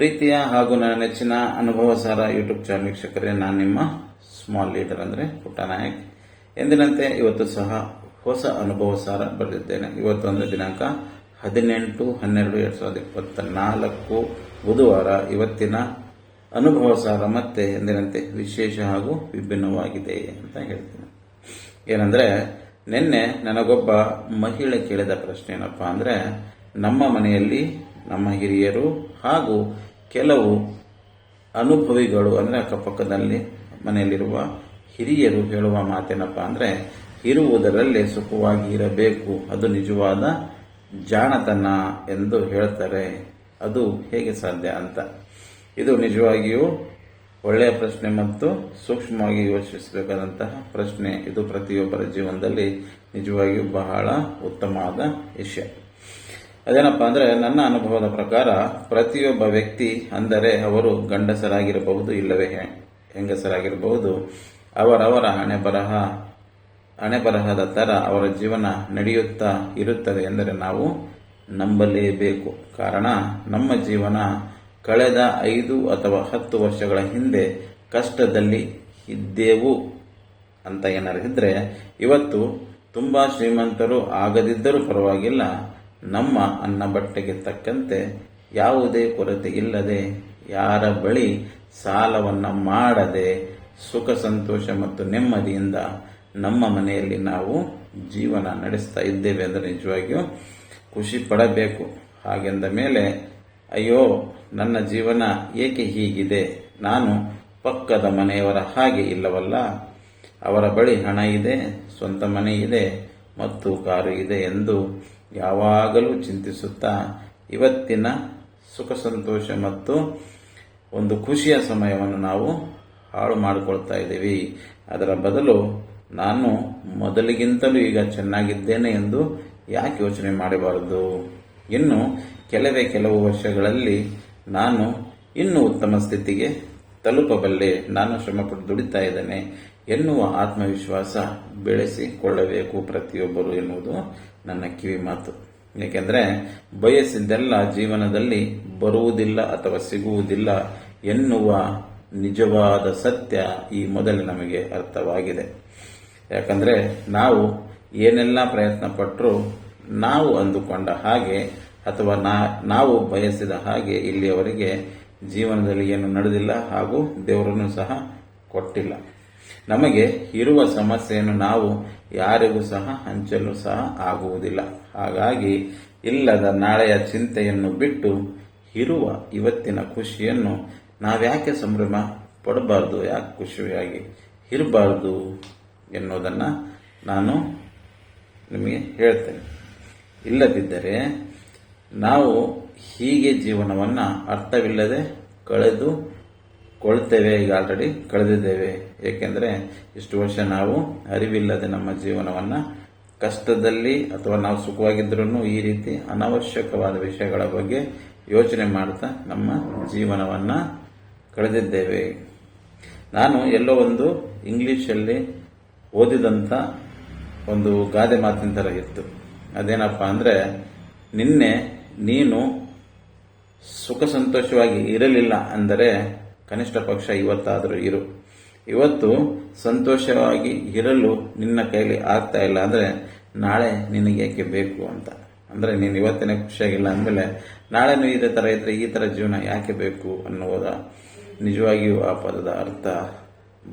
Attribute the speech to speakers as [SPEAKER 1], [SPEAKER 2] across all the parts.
[SPEAKER 1] ಪ್ರೀತಿಯ ಹಾಗೂ ನನ್ನ ನೆಚ್ಚಿನ ಅನುಭವ ಸಾರ ಯೂಟ್ಯೂಬ್ ಚಾನಲ್ ವೀಕ್ಷಕರೇ, ನಾನು ನಿಮ್ಮ ಸ್ಮಾಲ್ ಲೀಡರ್ ಅಂದರೆ ಪುಟ್ಟ ನಾಯಕ್. ಎಂದಿನಂತೆ ಇವತ್ತು ಸಹ ಹೊಸ ಅನುಭವ ಸಾರ ಬರೆದಿದ್ದೇನೆ. ಇವತ್ತು ಅಂದರೆ ದಿನಾಂಕ ಹದಿನೆಂಟು ಹನ್ನೆರಡು ಎರಡು ಸಾವಿರದ ಇಪ್ಪತ್ತ ನಾಲ್ಕು ಬುಧವಾರ. ಇವತ್ತಿನ ಅನುಭವ ಸಾರ ಮತ್ತೆ ಎಂದಿನಂತೆ ವಿಶೇಷ ಹಾಗೂ ವಿಭಿನ್ನವಾಗಿದೆ ಅಂತ ಹೇಳ್ತೀನಿ. ಏನಂದ್ರೆ, ನಿನ್ನೆ ನನಗೊಬ್ಬ ಮಹಿಳೆ ಕೇಳಿದ ಪ್ರಶ್ನೆ ಏನಪ್ಪಾ ಅಂದ್ರೆ, ನಮ್ಮ ಮನೆಯಲ್ಲಿ ನಮ್ಮ ಹಿರಿಯರು ಹಾಗೂ ಕೆಲವು ಅನುಭವಿಗಳು ಅಂದರೆ ಅಕ್ಕಪಕ್ಕದಲ್ಲಿ ಮನೆಯಲ್ಲಿರುವ ಹಿರಿಯರು ಹೇಳುವ ಮಾತೇನಪ್ಪ ಅಂದರೆ, ಇರುವುದರಲ್ಲಿ ಸುಖವಾಗಿ ಇರಬೇಕು, ಅದು ನಿಜವಾದ ಜಾಣತನ ಎಂದು ಹೇಳ್ತಾರೆ. ಅದು ಹೇಗೆ ಸಾಧ್ಯ ಅಂತ. ಇದು ನಿಜವಾಗಿಯೂ ಒಳ್ಳೆಯ ಪ್ರಶ್ನೆ ಮತ್ತು ಸೂಕ್ಷ್ಮವಾಗಿ ಯೋಚಿಸಬೇಕಾದಂತಹ ಪ್ರಶ್ನೆ. ಇದು ಪ್ರತಿಯೊಬ್ಬರ ಜೀವನದಲ್ಲಿ ನಿಜವಾಗಿಯೂ ಬಹಳ ಉತ್ತಮವಾದ ವಿಷಯ. ಅದೇನಪ್ಪ ಅಂದ್ರೆ ನನ್ನ ಅನುಭವದ ಪ್ರಕಾರ ಪ್ರತಿಯೊಬ್ಬ ವ್ಯಕ್ತಿ ಅಂದರೆ ಅವರು ಗಂಡಸರಾಗಿರಬಹುದು ಇಲ್ಲವೇ ಹೆಂಗಸರಾಗಿರಬಹುದು, ಅವರವರ ಹಣೆ ಬರಹ ಹಣೆ ಬರಹದ ತರ ಅವರ ಜೀವನ ನಡೆಯುತ್ತಾ ಇರುತ್ತದೆ ಎಂದರೆ ನಾವು ನಂಬಲೇಬೇಕು. ಕಾರಣ ನಮ್ಮ ಜೀವನ ಕಳೆದ ಐದು ಅಥವಾ ಹತ್ತು ವರ್ಷಗಳ ಹಿಂದೆ ಕಷ್ಟದಲ್ಲಿ ಇದ್ದೆವು ಅಂತ ಏನಾರು ಇವತ್ತು ತುಂಬಾ ಶ್ರೀಮಂತರು ಆಗದಿದ್ದರೂ ಪರವಾಗಿಲ್ಲ. ನಮ್ಮ ಅನ್ನ ಬಟ್ಟೆಗೆ ತಕ್ಕಂತೆ ಯಾವುದೇ ಕೊರತೆ ಇಲ್ಲದೆ ಯಾರ ಬಳಿ ಸಾಲವನ್ನ ಮಾಡದೆ ಸುಖ, ಸಂತೋಷ ಮತ್ತು ನೆಮ್ಮದಿಯಿಂದ ನಮ್ಮ ಮನೆಯಲ್ಲಿ ನಾವು ಜೀವನ ನಡೆಸ್ತಾ ಇದ್ದೇವೆ ಅಂದರೆ ನಿಜವಾಗಿಯೂ ಖುಷಿ ಪಡಬೇಕು. ಹಾಗೆಂದ ಮೇಲೆ, ಅಯ್ಯೋ, ನನ್ನ ಜೀವನ ಏಕೆ ಹೀಗಿದೆ? ನಾನು ಪಕ್ಕದ ಮನೆಯವರ ಹಾಗೆ ಇಲ್ಲವಲ್ಲ? ಅವರ ಬಳಿ ಹಣ ಇದೆ, ಸ್ವಂತ ಮನೆ ಇದೆ, ಮತ್ತು ಕಾರು ಇದೆ ಎಂದು ಯಾವಾಗಲೂ ಚಿಂತಿಸುತ್ತಾ ಇವತ್ತಿನ ಸುಖ, ಸಂತೋಷ ಮತ್ತು ಒಂದು ಖುಷಿಯ ಸಮಯವನ್ನು ನಾವು ಹಾಳು ಮಾಡಿಕೊಳ್ತಾ ಇದ್ದೀವಿ. ಅದರ ಬದಲು ನಾನು ಮೊದಲಿಗಿಂತಲೂ ಈಗ ಚೆನ್ನಾಗಿದ್ದೇನೆ ಎಂದು ಯಾಕೆ ಯೋಚನೆ ಮಾಡಬಾರದು? ಇನ್ನು ಕೆಲವೇ ಕೆಲವು ವರ್ಷಗಳಲ್ಲಿ ನಾನು ಇನ್ನೂ ಉತ್ತಮ ಸ್ಥಿತಿಗೆ ತಲುಪಬಲ್ಲೆ, ನಾನು ಶ್ರಮಪಟ್ಟು ದುಡಿತಾ ಇದ್ದೇನೆ. ಎನ್ನುವ ಆತ್ಮವಿಶ್ವಾಸ ಬೆಳೆಸಿಕೊಳ್ಳಬೇಕು ಪ್ರತಿಯೊಬ್ಬರು ಎನ್ನುವುದು ನನ್ನ ಕಿವಿ ಮಾತು. ಏಕೆಂದರೆ ಬಯಸಿದ್ದೆಲ್ಲ ಜೀವನದಲ್ಲಿ ಬರುವುದಿಲ್ಲ ಅಥವಾ ಸಿಗುವುದಿಲ್ಲ ಎನ್ನುವ ನಿಜವಾದ ಸತ್ಯ ಈ ಮೊದಲು ನಮಗೆ ಅರ್ಥವಾಗಿದೆ. ಯಾಕಂದರೆ ನಾವು ಏನೆಲ್ಲ ಪ್ರಯತ್ನ ಪಟ್ಟರೂ ನಾವು ಅಂದುಕೊಂಡ ಹಾಗೆ ಅಥವಾ ನಾವು ಬಯಸಿದ ಹಾಗೆ ಇಲ್ಲಿಯವರೆಗೆ ಜೀವನದಲ್ಲಿ ಏನು ನಡೆದಿಲ್ಲ ಹಾಗೂ ದೇವರನ್ನು ಸಹ ಕೊಟ್ಟಿಲ್ಲ. ನಮಗೆ ಇರುವ ಸಮಸ್ಯೆಯನ್ನು ನಾವು ಯಾರಿಗೂ ಸಹ ಹಂಚಲು ಸಹ ಆಗುವುದಿಲ್ಲ. ಹಾಗಾಗಿ ಇಲ್ಲದ ನಾಳೆಯ ಚಿಂತೆಯನ್ನು ಬಿಟ್ಟು ಇರುವ ಇವತ್ತಿನ ಖುಷಿಯನ್ನು ನಾವ್ಯಾಕೆ ಸಂಭ್ರಮ ಪಡಬಾರ್ದು, ಯಾಕೆ ಖುಷಿಯಾಗಿ ಇರಬಾರ್ದು ಎನ್ನುವುದನ್ನು ನಾನು ನಿಮಗೆ ಹೇಳ್ತೇನೆ. ಇಲ್ಲದಿದ್ದರೆ ನಾವು ಹೀಗೆ ಜೀವನವನ್ನು ಅರ್ಥವಿಲ್ಲದೆ ಕಳೆದು ಕೊಳ್ತೇವೆ ಈಗ ಆಲ್ರೆಡಿ ಕಳೆದಿದ್ದೇವೆ. ಏಕೆಂದರೆ ಇಷ್ಟು ವರ್ಷ ನಾವು ಅರಿವಿಲ್ಲದೆ ನಮ್ಮ ಜೀವನವನ್ನು ಕಷ್ಟದಲ್ಲಿ ಅಥವಾ ನಾವು ಸುಖವಾಗಿದ್ದರೂ ಈ ರೀತಿ ಅನವಶ್ಯಕವಾದ ವಿಷಯಗಳ ಬಗ್ಗೆ ಯೋಚನೆ ಮಾಡ್ತಾ ನಮ್ಮ ಜೀವನವನ್ನು ಕಳೆದಿದ್ದೇವೆ. ನಾನು ಎಲ್ಲೋ ಒಂದು ಇಂಗ್ಲೀಷಲ್ಲಿ ಓದಿದಂಥ ಒಂದು ಗಾದೆ ಮಾತಿನ ಥರ ಇತ್ತು. ಅದೇನಪ್ಪ ಅಂದರೆ, ನಿನ್ನೆ ನೀನು ಸುಖ ಸಂತೋಷವಾಗಿ ಇರಲಿಲ್ಲ ಅಂದರೆ ಕನಿಷ್ಠ ಪಕ್ಷ ಇವತ್ತಾದರೂ ಇರು. ಇವತ್ತು ಸಂತೋಷವಾಗಿ ಇರಲು ನಿನ್ನ ಕೈಲಿ ಆಗ್ತಾ ಇಲ್ಲ ಅಂದರೆ ನಾಳೆ ನಿನಗೆ ಯಾಕೆ ಬೇಕು ಅಂತ. ಅಂದರೆ ನೀನು ಇವತ್ತಿನ ಖುಷಿಯಾಗಿಲ್ಲ ಅಂದಮೇಲೆ ನಾಳೆನೂ ಇದೇ ಥರ ಇದ್ದರೆ ಈ ಥರ ಜೀವನ ಯಾಕೆ ಬೇಕು ಅನ್ನುವುದ ನಿಜವಾಗಿಯೂ ಆ ಪದದ ಅರ್ಥ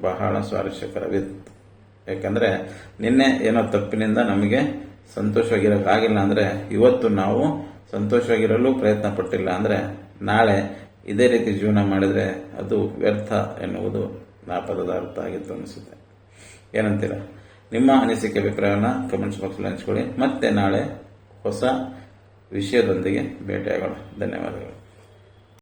[SPEAKER 1] ಬಹಳ ಸ್ವಾರಸ್ಯಕರವಿತ್ತು ಯಾಕಂದರೆ ನಿನ್ನೆ ಏನೋ ತಪ್ಪಿನಿಂದ ನಮಗೆ ಸಂತೋಷವಾಗಿರೋಕ್ಕಾಗಿಲ್ಲ ಅಂದರೆ ಇವತ್ತು ನಾವು ಸಂತೋಷವಾಗಿರಲು ಪ್ರಯತ್ನ ಪಟ್ಟಿಲ್ಲ ಅಂದರೆ ನಾಳೆ ಇದೇ ರೀತಿ ಜೀವನ ಮಾಡಿದರೆ ಅದು ವ್ಯರ್ಥ ಎನ್ನುವುದು ಆ ಪದದ ಅರ್ಥ ಆಗಿತ್ತು ಅನಿಸುತ್ತೆ. ಏನಂತೀರ? ನಿಮ್ಮ ಅನಿಸಿಕೆ ಅಭಿಪ್ರಾಯವನ್ನು ಕಮೆಂಟ್ಸ್ ಬಾಕ್ಸಲ್ಲಿ ಹಂಚ್ಕೊಳ್ಳಿ. ಮತ್ತೆ ನಾಳೆ ಹೊಸ ವಿಷಯದೊಂದಿಗೆ ಭೇಟಿಯಾಗೋಣ. ಧನ್ಯವಾದಗಳು.